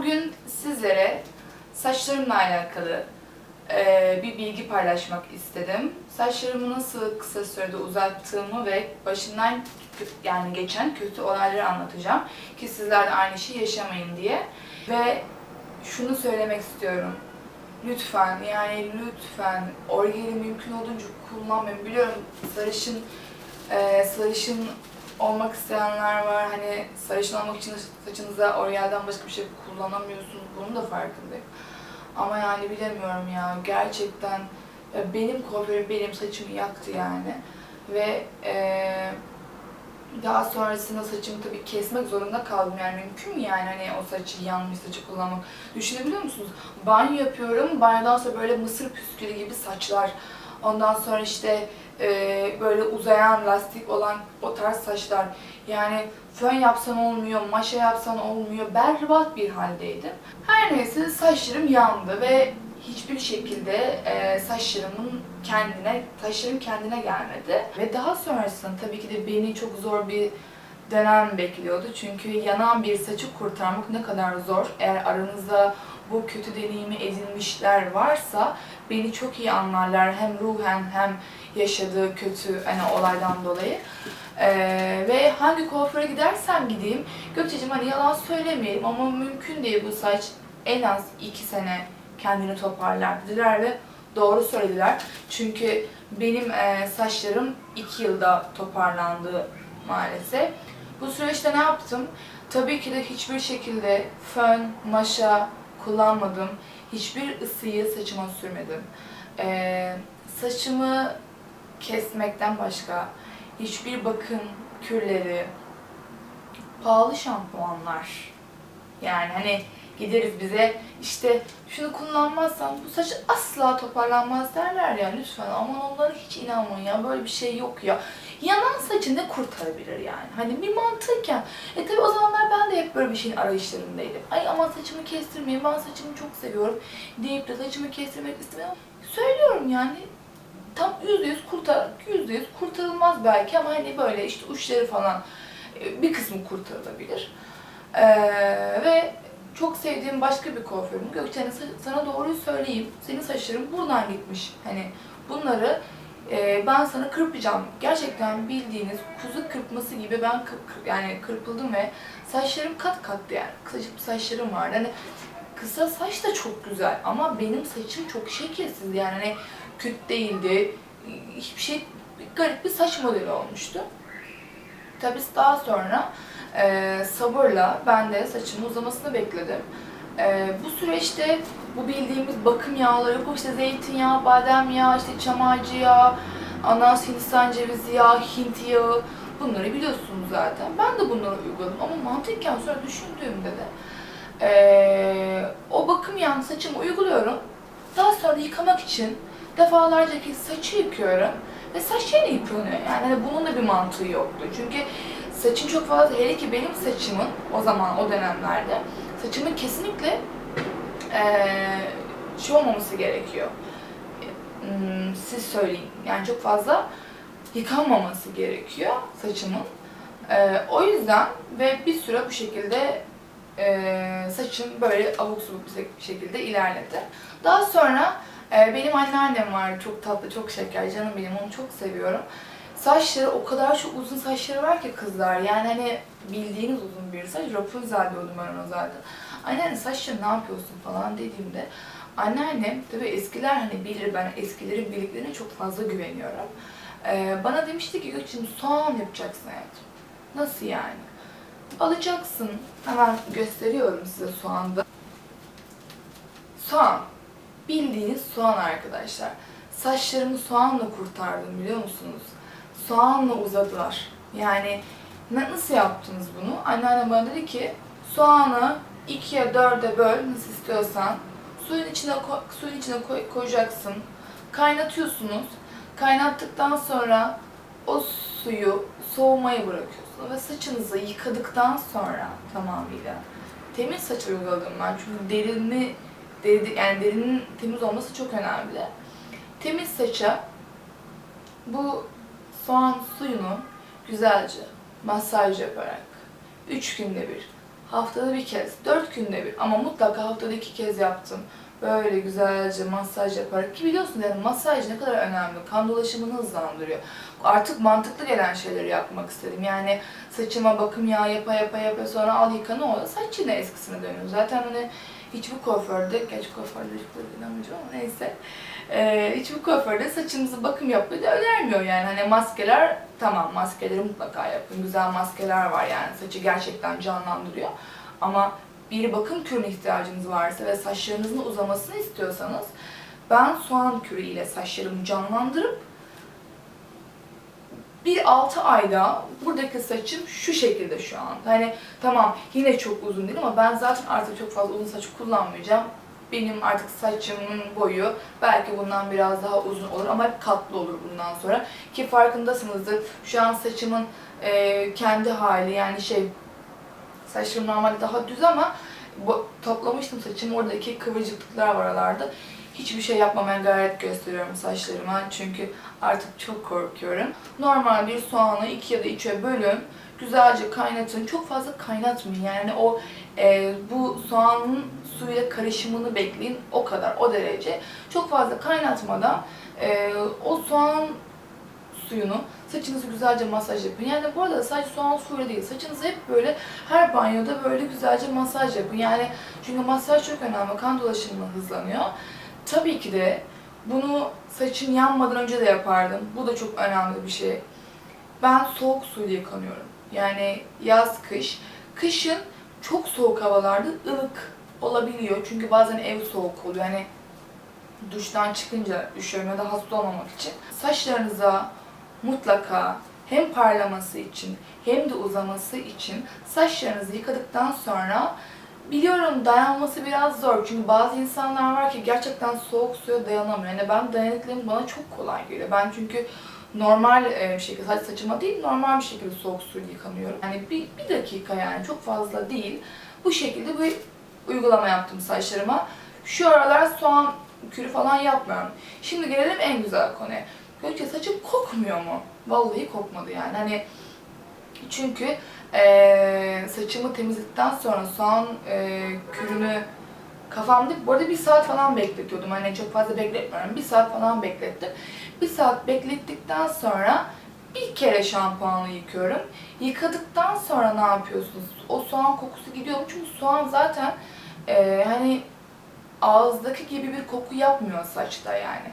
Bugün sizlere saçlarımla alakalı e, bir bilgi paylaşmak istedim. Saçlarımı nasıl kısa sürede uzattığımı ve başından yani geçen kötü olayları anlatacağım ki sizler de aynı şeyi yaşamayın diye. Ve şunu söylemek istiyorum. Lütfen yani lütfen orijinali mümkün olduğunca kullanmayın. Biliyorum sarışın e, sarışın olmak isteyenler var. Hani sarışın olmak için saçınıza oryalden başka bir şey kullanamıyorsunuz. Bunun da farkındayım. Ama yani bilemiyorum ya. Gerçekten ya benim kuaförüm benim saçımı yaktı yani. Ve eee, daha sonrasında saçımı tabii kesmek zorunda kaldım. Yani mümkün mü yani hani o saçı yanmış saçı kullanmak? Düşünebiliyor musunuz? Banyo yapıyorum. Banyodan sonra böyle mısır püskülü gibi saçlar. Ondan sonra işte eee, böyle uzayan lastik olan o tarz saçlar. Yani fön yapsan olmuyor, maşa yapsan olmuyor. Berbat bir haldeydim. Her neyse saçlarım yandı ve hiçbir şekilde e, saçlarımın kendine, saçlarım kendine gelmedi. Ve daha sonrasında tabii ki de beni çok zor bir dönem bekliyordu. Çünkü yanan bir saçı kurtarmak ne kadar zor. Eğer aranızda bu kötü deneyimi edinmişler varsa beni çok iyi anlarlar. Hem ruhen hem yaşadığı kötü hani olaydan dolayı. Ee, ve hangi kuaföre gidersem gideyim, Gökçe'cim hani yalan söylemeyelim ama mümkün değil bu saç en az iki sene kendini toparlar dediler ve doğru söylediler. Çünkü benim e, saçlarım iki yılda toparlandı maalesef. Bu süreçte ne yaptım? Tabii ki de hiçbir şekilde fön, maşa kullanmadım. Hiçbir ısıyı saçıma sürmedim. Ee, saçımı kesmekten başka hiçbir bakım kürleri, pahalı şampuanlar. Yani hani gideriz bize işte şunu kullanmazsan bu saç asla toparlanmaz derler ya lütfen aman onlara hiç inanmayın ya böyle bir şey yok ya. Yanan saçı ne kurtarabilir yani? Hani bir mantıken. E tabi o zamanlar ben de hep böyle bir şeyin arayışlarındaydım. Ay aman saçımı kestirmeyin ben saçımı çok seviyorum deyip de saçımı kestirmek istemiyorum. Söylüyorum yani tam yüzde yüz kurtar, yüzde yüz kurtarılmaz belki ama hani böyle işte uçları falan e, bir kısmı kurtarılabilir. Ee, ve çok sevdiğim başka bir kuaförüm. Gökçe hani sa- sana doğruyu söyleyeyim. Senin saçların buradan gitmiş. Hani bunları e, ben sana kırpacağım. Gerçekten bildiğiniz kuzu kırpması gibi ben kırp, kırp- yani kırpıldım ve saçlarım kat kattı yani. Kısacık saçlarım vardı. Hani kısa saç da çok güzel ama benim saçım çok şekilsiz yani hani küt değildi. Hiçbir şey garip bir saç modeli olmuştu. Tabii daha sonra e, sabırla ben de saçımın uzamasını bekledim. E, bu süreçte bu bildiğimiz bakım yağları, bu işte zeytinyağı, badem yağı, işte çam yağı, ananas hindistan cevizi yağı, hint yağı bunları biliyorsunuz zaten. Ben de bunları uyguladım ama mantıken sonra düşündüğümde de e, o bakım yağını saçıma uyguluyorum. Daha sonra yıkamak için defalarca kez saçı yıkıyorum ve saç yine yıpranıyor. Yani hani bunun da bir mantığı yoktu. Çünkü saçın çok fazla, hele ki benim saçımın o zaman o dönemlerde saçımın kesinlikle eee şey olmaması gerekiyor. Hmm, Siz söyleyin. Yani çok fazla yıkanmaması gerekiyor saçımın. Eee, o yüzden ve bir süre bu şekilde eee, saçım böyle abuk subuk bir şek- şekilde ilerledi. Daha sonra ee, benim anneannem var, çok tatlı, çok şeker, canım benim, onu çok seviyorum. Saçları, o kadar çok uzun saçları var ki kızlar, yani hani bildiğiniz uzun bir saç, Rapunzel diyordum ben ona zaten. Anneanne saçları ne yapıyorsun falan dediğimde, anneannem, tabii eskiler hani bilir, ben eskilerin bildiklerine çok fazla güveniyorum. Ee, bana demişti ki Gökçe'cim soğan yapacaksın hayatım. Nasıl yani? Alacaksın, hemen gösteriyorum size soğanda. Soğan. Bildiğiniz soğan arkadaşlar. Saçlarımı soğanla kurtardım biliyor musunuz? Soğanla uzadılar. Yani na- nasıl yaptınız bunu? Anneannem bana dedi ki soğanı ikiye dörde böl nasıl istiyorsan. Suyun içine suyun içine koy- koyacaksın. Kaynatıyorsunuz. Kaynattıktan sonra o suyu soğumaya bırakıyorsunuz ve saçınızı yıkadıktan sonra tamamıyla temiz saç uyguladım ben çünkü derini deri, yani derinin temiz olması çok önemli. Temiz saça bu soğan suyunu güzelce masaj yaparak 3 günde bir haftada bir kez, dört günde bir ama mutlaka haftada iki kez yaptım. Böyle güzelce masaj yaparak ki biliyorsunuz yani masaj ne kadar önemli. Kan dolaşımını hızlandırıyor. Artık mantıklı gelen şeyleri yapmak istedim. Yani saçıma bakım yağı yapa yapa yapa sonra al yıka ne oluyor? Saç yine eskisine dönüyor. Zaten hani hiçbir kuaförde, geç kuaförde hiçbir inanmayacağım ama neyse. Ee, hiçbir kuaförde saçınızı bakım yapmayı da önermiyor yani. Hani maskeler tamam maskeleri mutlaka yapın. Güzel maskeler var yani saçı gerçekten canlandırıyor. Ama bir bakım kürüne ihtiyacınız varsa ve saçlarınızın uzamasını istiyorsanız ben soğan kürü ile saçlarımı canlandırıp bir 6 ayda buradaki saçım şu şekilde şu an. Hani tamam yine çok uzun değil ama ben zaten artık çok fazla uzun saç kullanmayacağım. Benim artık saçımın boyu belki bundan biraz daha uzun olur ama katlı olur bundan sonra. Ki farkındasınızdır şu an saçımın e, kendi hali yani şey saçlarım normalde daha düz ama bu, toplamıştım saçımı oradaki kıvırcıklıklar var aralarda. Hiçbir şey yapmamaya gayret gösteriyorum saçlarıma çünkü artık çok korkuyorum. Normal bir soğanı iki ya da üçe bölün. Güzelce kaynatın. Çok fazla kaynatmayın. Yani o e, bu soğanın suyla karışımını bekleyin. O kadar, o derece. Çok fazla kaynatmadan e, o soğan suyunu saçınızı güzelce masaj yapın. Yani bu arada sadece soğan suyuyla değil, saçınızı hep böyle her banyoda böyle güzelce masaj yapın. Yani çünkü masaj çok önemli, kan dolaşımı hızlanıyor. Tabii ki de bunu saçım yanmadan önce de yapardım. Bu da çok önemli bir şey. Ben soğuk suyla yıkanıyorum. Yani yaz, kış. Kışın çok soğuk havalarda ılık olabiliyor. Çünkü bazen ev soğuk oluyor. Yani duştan çıkınca üşüyorum ya da hasta olmamak için. Saçlarınıza mutlaka hem parlaması için hem de uzaması için saçlarınızı yıkadıktan sonra biliyorum dayanması biraz zor çünkü bazı insanlar var ki gerçekten soğuk suya dayanamıyor. Yani ben dayanıklılığım bana çok kolay geliyor. Ben çünkü normal e, bir şekilde sadece saçıma değil normal bir şekilde soğuk suyla yıkanıyorum. Yani bir, bir dakika yani çok fazla değil. Bu şekilde bir uygulama yaptım saçlarıma. Şu aralar soğan kürü falan yapmıyorum. Şimdi gelelim en güzel konuya. Gökçe saçım kokmuyor mu? Vallahi kokmadı yani. Hani çünkü eee, saçımı temizledikten sonra soğan eee, kürünü kafamda bu arada bir saat falan bekletiyordum. Hani çok fazla bekletmiyorum. Bir saat falan beklettim. Bir saat beklettikten sonra bir kere şampuanla yıkıyorum. Yıkadıktan sonra ne yapıyorsunuz? O soğan kokusu gidiyor mu? Çünkü soğan zaten eee, hani ağızdaki gibi bir koku yapmıyor saçta yani.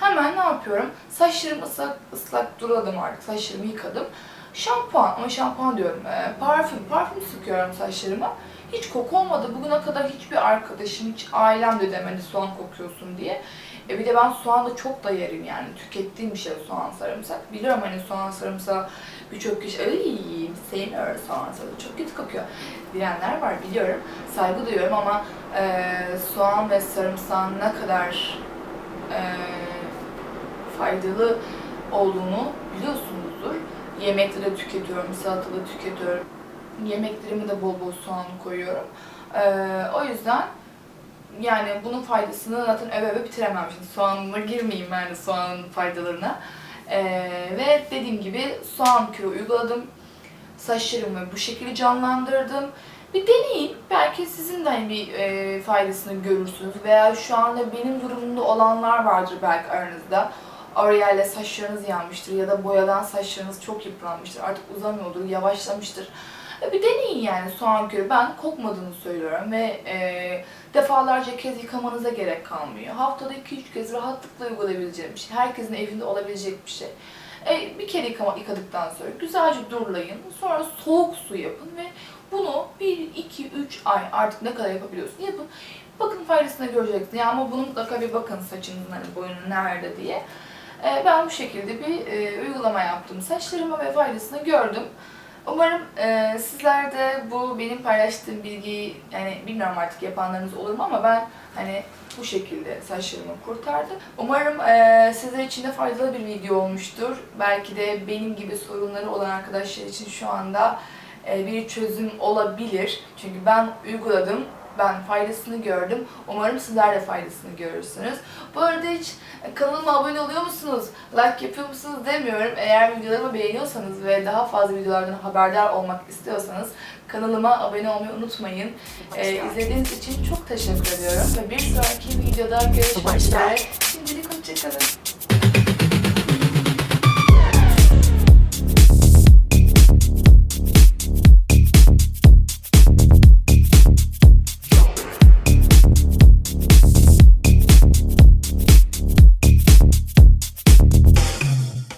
Hemen ne yapıyorum? Saçlarımı ıslak, ıslak duradım artık. Saçlarımı yıkadım. Şampuan ama şampuan diyorum. e, parfüm. Parfüm sıkıyorum saçlarıma. Hiç koku olmadı. Bugüne kadar hiçbir arkadaşım, hiç ailem de demedi soğan kokuyorsun diye. E bir de ben soğan da çok da yerim yani. Tükettiğim bir şey soğan sarımsak. Biliyorum hani soğan sarımsağı birçok kişi ay sevmiyorum soğan sarımsağı çok kötü kokuyor diyenler var biliyorum. Saygı duyuyorum ama e, soğan ve sarımsağın ne kadar e, faydalı olduğunu biliyorsunuzdur. Yemekte de tüketiyorum, salatada tüketiyorum. Yemeklerime de bol bol soğan koyuyorum. Ee, o yüzden yani bunun faydasını zaten öve öve bitiremem şimdi. Soğanına girmeyeyim yani soğanın faydalarına. Ee, ve dediğim gibi soğan kürü uyguladım. Saçlarımı bu şekilde canlandırdım. Bir deneyin. Belki sizin de hani bir e, faydasını görürsünüz. Veya şu anda benim durumumda olanlar vardır belki aranızda. L'Oreal'le saçlarınız yanmıştır ya da boyadan saçlarınız çok yıpranmıştır. Artık uzamıyordur, yavaşlamıştır. E, Bir deneyin yani soğan kürü. Ben kokmadığını söylüyorum ve e, defalarca kez yıkamanıza gerek kalmıyor. Haftada 2-3 kez rahatlıkla uygulayabileceğim bir şey. Herkesin evinde olabilecek bir şey. E, bir kere yıkama, yıkadıktan sonra güzelce durulayın. Sonra soğuk su yapın ve bunu 1, 2, 3 ay artık ne kadar yapabiliyorsun yapın. Bakın faydasını göreceksiniz. Yani ama bunu mutlaka bir bakın saçınızın hani boyunu nerede diye. E, ben bu şekilde bir e, uygulama yaptım saçlarıma ve faydasını gördüm. Umarım e, sizler de bu benim paylaştığım bilgiyi yani bilmiyorum artık yapanlarınız olur mu ama ben hani bu şekilde saçlarımı kurtardım. Umarım e, sizler için de faydalı bir video olmuştur. Belki de benim gibi sorunları olan arkadaşlar için şu anda e, bir çözüm olabilir. Çünkü ben uyguladım ben faydasını gördüm. Umarım sizler de faydasını görürsünüz. Bu arada hiç kanalıma abone oluyor musunuz, like yapıyor musunuz demiyorum. Eğer videolarımı beğeniyorsanız ve daha fazla videolardan haberdar olmak istiyorsanız kanalıma abone olmayı unutmayın. Ee, izlediğiniz için çok teşekkür ediyorum ve bir sonraki videoda görüşmek üzere. Şimdilik hoşçakalın.